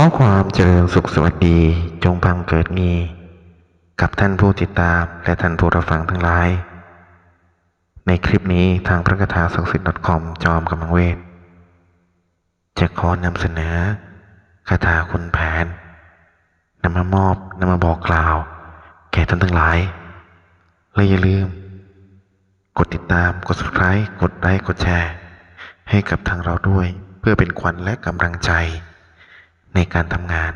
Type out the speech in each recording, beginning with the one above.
อความเจริญสุขสวัสดีจงบังเกิดมี กับท่านผู้ติดตามและท่านผู้รับฟังทั้งหลาย ในคลิปนี้ทางพระคาถาศักดิ์สิทธิ์ .com จอมกำลังเวท จะขอนำเสนอคาถาคุณแผนนำมามอบนำมาบอกกล่าว แก่ท่านทั้งหลาย และอย่าลืม กดติดตามกด subscribe กดไลค์กดแชร์ ให้กับทางเราด้วยเพื่อเป็นขวัญและกำลังใจ ในการทำงาน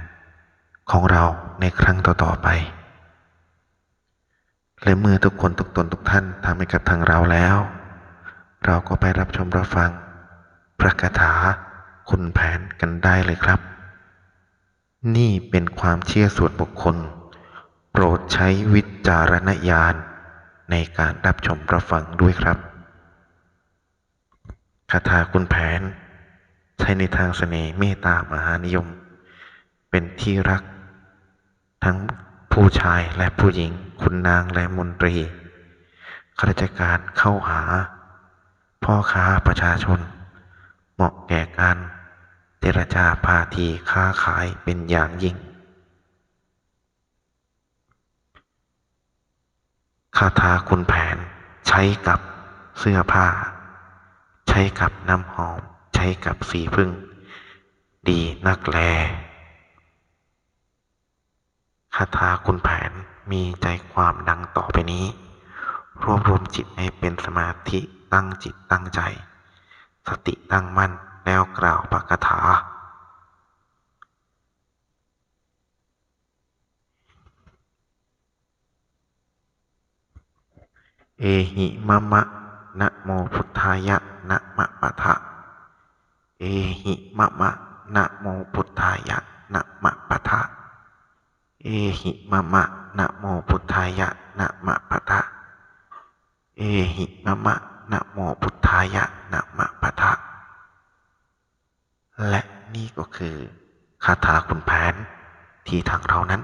ของเราในครั้งต่อๆไป และเมื่อทุกคนทุกตนทุกท่านทำให้กับทางเราแล้ว เราก็ไปรับชมรับฟัง พระคาถาคุณแผนกันได้เลยครับ นี่เป็นความเชื่อส่วนบุคคล โปรดใช้วิจารณญาณในการรับชมรับฟังด้วยครับคาถาคุณแผน ใช้ในทางเสน่ห์เมตตามหานิยม เป็นที่รัก ทั้งผู้ชายและผู้หญิง คุณนางและมนตรีข้าราชการเข้าหา พ่อค้าประชาชน เหมาะแก่การเจรจาพาทีค้าขายเป็นอย่างยิ่งคาถาคุณแผนใช้กับเสื้อผ้า ใช้กับน้ำหอม ใช้กับสีพึ่ง ดีนักแล คาถาคุณแผนมีใจความดังต่อไปนี้ รวบรวมจิตให้เป็นสมาธิตั้งจิตตั้งใจ สติตั้งมั่นแล้วกล่าวปากถาเอหิมะมะนะโมพุทธายะนะมะปะทะ เอหิมะมะนะโมพุทธายะนะมะปะทะ เอหิมะมะนะโมพุทธายะนะมะปะทะ เอหิมะมะนะโมพุทธายะนะมะปะทะ และนี่ก็คือคาถาคุณแผนที่ทางเรานั้น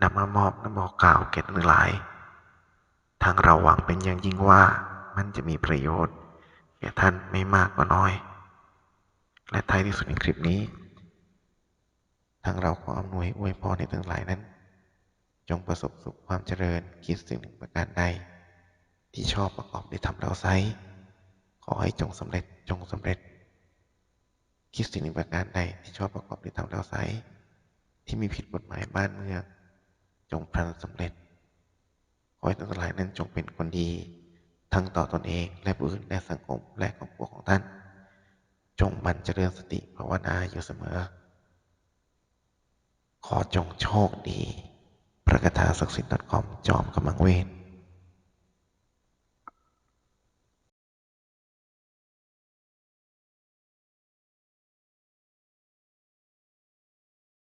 นำมามอบนำบอกกล่าวแก่ทั้งหลาย ทางเราหวังเป็นอย่างยิ่งว่ามันจะมีประโยชน์แก่ท่านไม่มากก็น้อย และท้ายที่สุดในคลิปนี้ เราขออำนวยอวยพรในทั้งหลายนั้น จงประสบสุขความเจริญคิดสิ่งหนึ่งประการใด ที่ชอบประกอบได้ทำเราไซขอให้จงสำเร็จจงสำเร็จ คิดสิ่งหนึ่งประการใดที่ชอบประกอบได้ทำเราไซที่มีผิดกฎหมายบ้านเมืองจงพลันสำเร็จ ขอให้ทั้งหลายนั้นจงเป็นคนดี ทั้งต่อตอนเองและผู้อื่นและสังคมและครอบครัวของท่าน จงมันเจริญสติภาวนาอยู่เสมอ ขอจงโชคดี พระคาถาศักดิ์สิทธิ์ .com จอมกำลังเวท